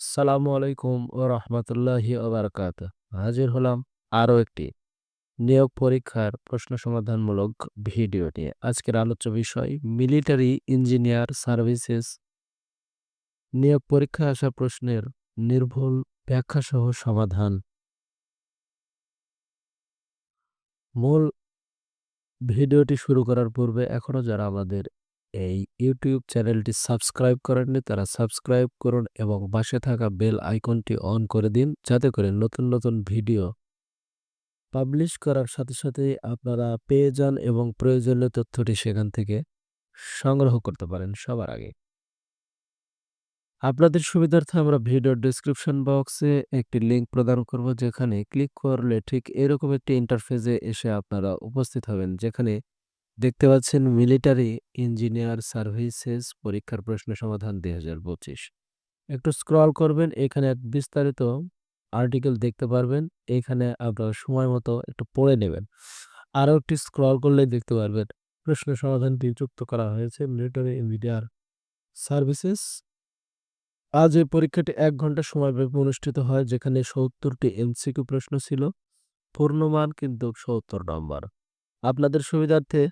আসসালামু আলাইকুম ও রহমতুল্লাহি ওবারাকাত হাজির হলাম আরও একটি নিয়োগ পরীক্ষার প্রশ্ন সমাধানমূলক ভিডিও নিয়ে। আজকের আলোচ্য বিষয়, মিলিটারি ইঞ্জিনিয়ার সার্ভিসেস। নিয়োগ পরীক্ষায় আসা প্রশ্নের নির্ভুল ব্যাখ্যাসহ সমাধান। মূল ভিডিওটি শুরু করার পূর্বে এখনও যারা আমাদের এই ইউটিউব চ্যানেলটি সাবস্ক্রাইব করেননি তারা সাবস্ক্রাইব করুন এবং পাশে থাকা বেল আইকনটি অন করে দিন, যাতে করে নতুন নতুন ভিডিও পাবলিশ করার সাথে সাথে আপনারা পেয়ে যান এবং প্রয়োজনীয় তথ্যটি সেখান থেকে সংগ্রহ করতে পারেন সবার আগে। আপনাদের সুবিধার্থে আমরা ভিডিওর ডিসক্রিপশন বক্সে একটি লিংক প্রদান করব, যেখানে ক্লিক করলে ঠিক এরকম একটি ইন্টারফেসে এসে আপনারা উপস্থিত হবেন, যেখানে দেখতে পাচ্ছেন মিলিটারি ইঞ্জিনিয়ার সার্ভিসেস পরীক্ষার প্রশ্ন সমাধান দুই হাজার পঁচিশ। একটু স্ক্রল করবেন, এখানে এক বিস্তারিত আর্টিকেল দেখতে পারবেন, এখানে আপনারা সময় মতো একটু পড়ে নেবেন। আরও একটি স্ক্রল করলে দেখতে পারবেন প্রশ্ন সমাধানটি যুক্ত করা হয়েছে মিলিটারি ইঞ্জিনিয়ার সার্ভিসেস। আজ এই পরীক্ষাটি এক ঘণ্টা সময়ব্যাপী অনুষ্ঠিত হয়, যেখানে সত্তরটি এমসিকিউ প্রশ্ন ছিল, পূর্ণমান কিন্তু সত্তর নম্বর। আপনাদের সুবিধার্থে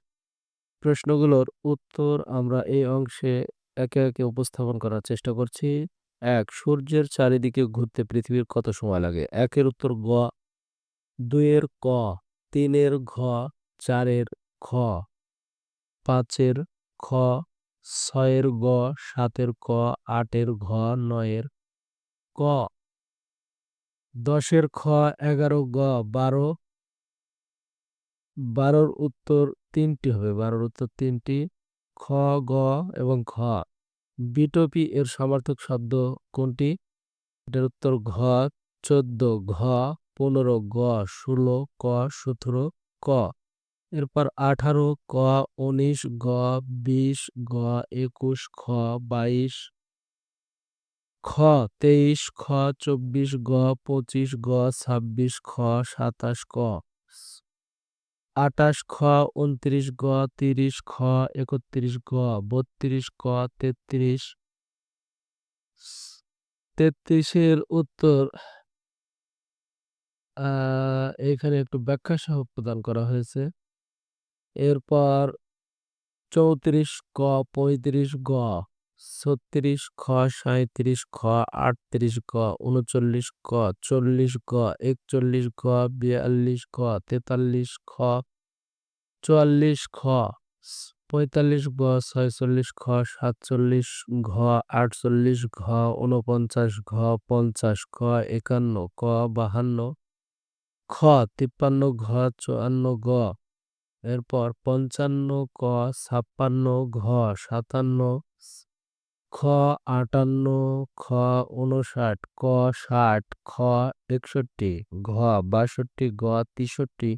প্রশ্নগুলোর উত্তর আমরা এই অংশে একে একে উপস্থাপন করার চেষ্টা করছি। এক, সূর্যের চারিদিকে ঘুরতে পৃথিবীর কত সময় লাগে? একের উত্তর গ, দুইয়ের ক, তিনের ঘ, চারের খ, পাঁচের খ, ছয়ের গ, সাতের ক, আটের ঘ, নয়ের ক, দশের খ, এগারো গ, বারো বারোর উত্তর তিনটি হবে। বারোর উত্তর তিনটি খ, গ এবং খ বিটপি এর সমার্থক শব্দ কোনটি? এটার উত্তর ঘ, চোদ্দ, ঘ, পনেরো, গ, ষোলো, ক, সতেরো, ক। এরপর আঠারো, ক, উনিশ, গ, বিশ, গ, একুশ, খ, বাইশ, খ, তেইশ, খ, চব্বিশ, গ, পঁচিশ, গ, ছাব্বিশ, খ, সাতাশ, ক। আটাশ খ উনত্রিশ গ, তিরিশ খ, একত্রিশ গ, বত্রিশ ক, তেত্রিশ। তেত্রিশের উত্তর এখানে একটু ব্যাখ্যা সহ প্রদান করা হয়েছে। এরপর চৌত্রিশ ক, পঁয়ত্রিশ গ। ছত্রিশ খ সাঁত্রিশ খ, আটত্রিশ গ, উনচল্লিশ ক চল্লিশ গ, একচল্লিশ গ, বিয়াল্লিশ গ, তেতাল্লিশ খ, চুয়াল্লিশ খ, পঁয়তাল্লিশ গ, ছয়চল্লিশ খ, সাতচল্লিশ ঘ, আটচল্লিশ ঘ উনপঞ্চাশ ঘ, পঞ্চাশ খ একান্ন ক, বাহান্ন খ, তিপ্পান্ন ঘ, চুয়ান্ন গ এরপর পঞ্চান্ন ক, ছাপ্পান্ন ঘ, সাতান্ন খ আটান্ন, খ উনষাট ক ষাট, খ একষট্টি, ঘ বাষট্টি, গ তেষট্টি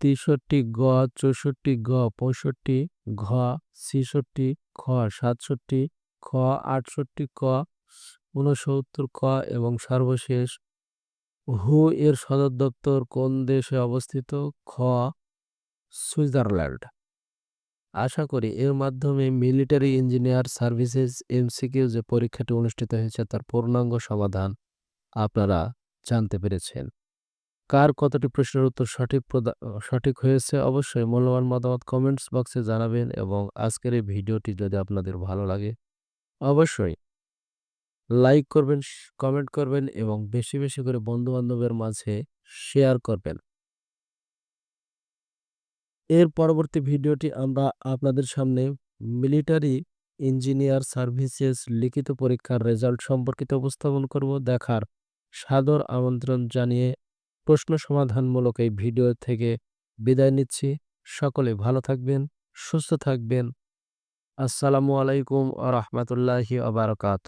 তেষট্টি, গ চৌষট্টি, গ পঁয়ষট্টি, ঘ ছেষট্টি, খ সাতষট্টি, খ আটষট্টি, ক ঊনসত্তর, ক এবং সর্বশেষ। হু এর সদর দপ্তর কোন দেশে অবস্থিত? খ সুইজারল্যান্ড। আশা করি এর মাধ্যমে মিলিটারি ইঞ্জিনিয়ার সার্ভিসেস এমসিকিউ যে পরীক্ষাটি অনুষ্ঠিত হয়েছে তার পূর্ণাঙ্গ সমাধান আপনারা জানতে পেরেছেন। কার কতটি প্রশ্নের উত্তর সঠিক সঠিক হয়েছে অবশ্যই মূল্যবান মতামত কমেন্টস বক্সে জানাবেন এবং আজকের এই ভিডিওটি যদি আপনাদের ভালো লাগে অবশ্যই লাইক করবেন কমেন্ট করবেন এবং বেশি বেশি করে বন্ধু বান্ধবের মাঝে শেয়ার করবেন। এর পরবর্তী ভিডিওটি আমরা আপনাদের সামনে মিলিটারি ইঞ্জিনিয়ার সার্ভিসেস লিখিত পরীক্ষার রেজাল্ট সম্পর্কিত উপস্থাপন করব, দেখার সাদর আমন্ত্রণ জানিয়ে প্রশ্ন সমাধানমূলক এই ভিডিও থেকে বিদায় নিচ্ছি। সকলে ভালো থাকবেন, সুস্থ থাকবেন। আসসালামু আলাইকুম আ রহমতুল্লাহি আবরকাত